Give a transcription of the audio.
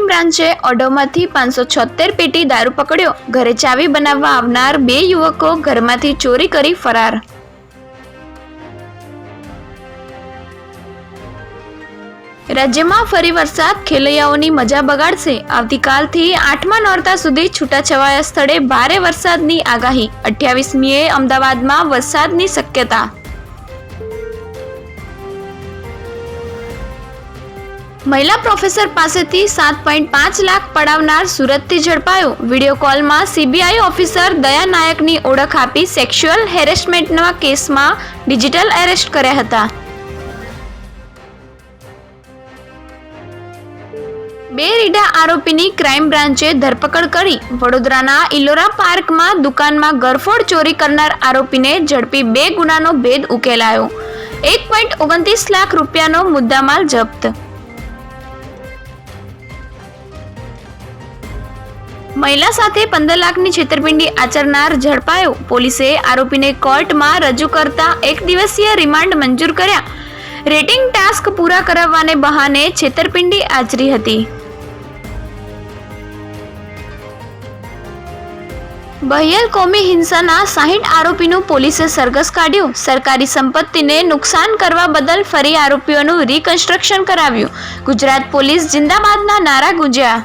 બ્રાન્ચે ઓડોમાંથી પાંચસો છોતેર પેટી દારૂ પકડ્યો. ઘરે ચાવી બનાવવા આવનાર બે યુવકો ઘરમાંથી ચોરી કરી ફરાર. રાજ્યમાં ફરી વરસાદ, ખેલૈયાઓની મજા બગાડશે. આવતીકાલથી આઠમા નોરતા સુધી છૂટાછવાયા સ્થળે ભારે વરસાદની આગાહી. અઠ્યાવીસમીએ અમદાવાદમાં વરસાદની શક્યતા મહિલા પ્રોફેસર પાસેથી સાત પોઈન્ટ પાંચ લાખ પડાવનાર સુરતથી ઝડપાયો. વીડિયો કોલમાં સીબીઆઈ ઓફિસર દયા નાયકની ઓળખ આપી સેક્સ્યુઅલ હેરેસમેન્ટના કેસમાં ડિજિટલ એરેસ્ટ કર્યા હતા. બે રીડા આરોપીની ક્રાઇમ બ્રાન્ચે ધરપકડ કરી. વડોદરાના ઇલોરા પાર્કમાં દુકાનમાં ગરફોડ ચોરી કરનાર આરોપીને ઝડપી બે ગુનાનો ભેદ ઉકેલાયો. એક પોઈન્ટ ઓગણત્રીસ લાખ રૂપિયાનો મુદ્દામાલ જપ્ત મહિલા સાથે પંદર લાખની છેતરપિંડી આચરનાર ઝડપાયો. પોલીસે આરોપીને કોર્ટમાં રજૂ કરતા એક દિવસીય રિમાન્ડ મંજૂર કર્યા. રેટિંગ ટાસ્ક પૂરા કરાવવાને બહાને છેતરપિંડી આચરી હતી. બહિયલ કોમી હિંસાના સાહીઠ આરોપીનું પોલીસે સરઘસ કાઢ્યું. સરકારી સંપત્તિને નુકસાન કરવા બદલ ફરી આરોપીઓનું રિકન્સ્ટ્રક્શન કરાવ્યું. ગુજરાત પોલીસ જિંદાબાદના નારા ગુંજ્યા.